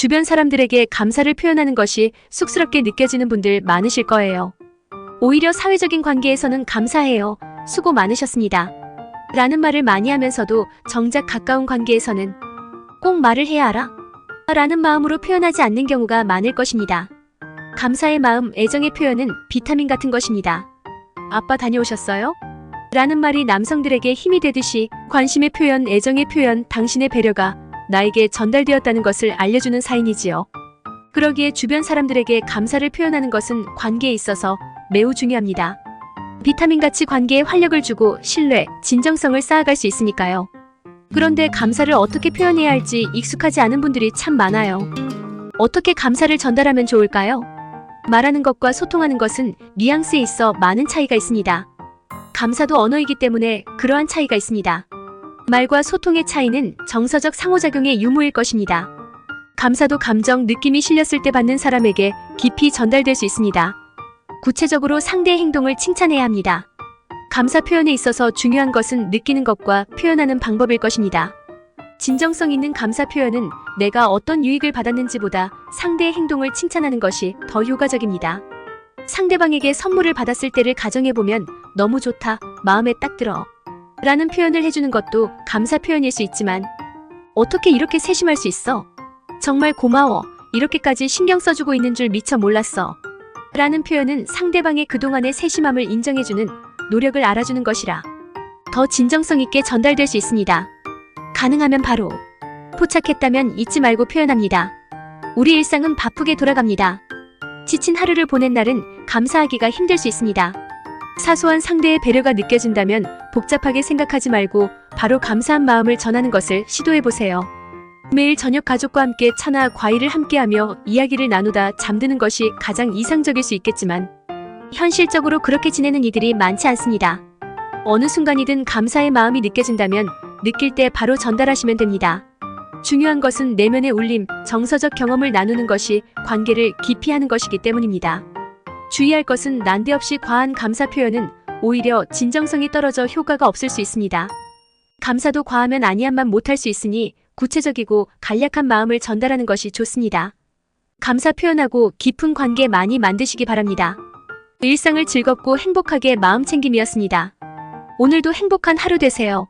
주변 사람들에게 감사를 표현하는 것이 쑥스럽게 느껴지는 분들 많으실 거예요. 오히려 사회적인 관계에서는 감사해요. 수고 많으셨습니다. 라는 말을 많이 하면서도 정작 가까운 관계에서는 꼭 말을 해야 알아? 라는 마음으로 표현하지 않는 경우가 많을 것입니다. 감사의 마음, 애정의 표현은 비타민 같은 것입니다. 아빠 다녀오셨어요? 라는 말이 남성들에게 힘이 되듯이 관심의 표현, 애정의 표현, 당신의 배려가 나에게 전달되었다는 것을 알려주는 사인이지요. 그러기에 주변 사람들에게 감사를 표현하는 것은 관계에 있어서 매우 중요합니다. 비타민같이 관계에 활력을 주고 신뢰, 진정성을 쌓아갈 수 있으니까요. 그런데 감사를 어떻게 표현해야 할지 익숙하지 않은 분들이 참 많아요. 어떻게 감사를 전달하면 좋을까요? 말하는 것과 소통하는 것은 뉘앙스에 있어 많은 차이가 있습니다. 감사도 언어이기 때문에 그러한 차이가 있습니다. 말과 소통의 차이는 정서적 상호작용의 유무일 것입니다. 감사도 감정, 느낌이 실렸을 때 받는 사람에게 깊이 전달될 수 있습니다. 구체적으로 상대의 행동을 칭찬해야 합니다. 감사 표현에 있어서 중요한 것은 느끼는 것과 표현하는 방법일 것입니다. 진정성 있는 감사 표현은 내가 어떤 유익을 받았는지보다 상대의 행동을 칭찬하는 것이 더 효과적입니다. 상대방에게 선물을 받았을 때를 가정해보면 너무 좋다, 마음에 딱 들어. 라는 표현을 해주는 것도 감사 표현일 수 있지만 어떻게 이렇게 세심할 수 있어? 정말 고마워. 이렇게까지 신경 써주고 있는 줄 미처 몰랐어. 라는 표현은 상대방의 그동안의 세심함을 인정해주는 노력을 알아주는 것이라 더 진정성 있게 전달될 수 있습니다. 가능하면 바로 포착했다면 잊지 말고 표현합니다. 우리 일상은 바쁘게 돌아갑니다. 지친 하루를 보낸 날은 감사하기가 힘들 수 있습니다. 사소한 상대의 배려가 느껴진다면 복잡하게 생각하지 말고 바로 감사한 마음을 전하는 것을 시도해 보세요. 매일 저녁 가족과 함께 차나 과일을 함께하며 이야기를 나누다 잠드는 것이 가장 이상적일 수 있겠지만 현실적으로 그렇게 지내는 이들이 많지 않습니다. 어느 순간이든 감사의 마음이 느껴진다면 느낄 때 바로 전달하시면 됩니다. 중요한 것은 내면의 울림, 정서적 경험을 나누는 것이 관계를 깊이 하는 것이기 때문입니다. 주의할 것은 난데없이 과한 감사 표현은 오히려 진정성이 떨어져 효과가 없을 수 있습니다. 감사도 과하면 아니한만 못할 수 있으니 구체적이고 간략한 마음을 전달하는 것이 좋습니다. 감사 표현하고 깊은 관계 많이 만드시기 바랍니다. 일상을 즐겁고 행복하게 마음 챙김이었습니다. 오늘도 행복한 하루 되세요.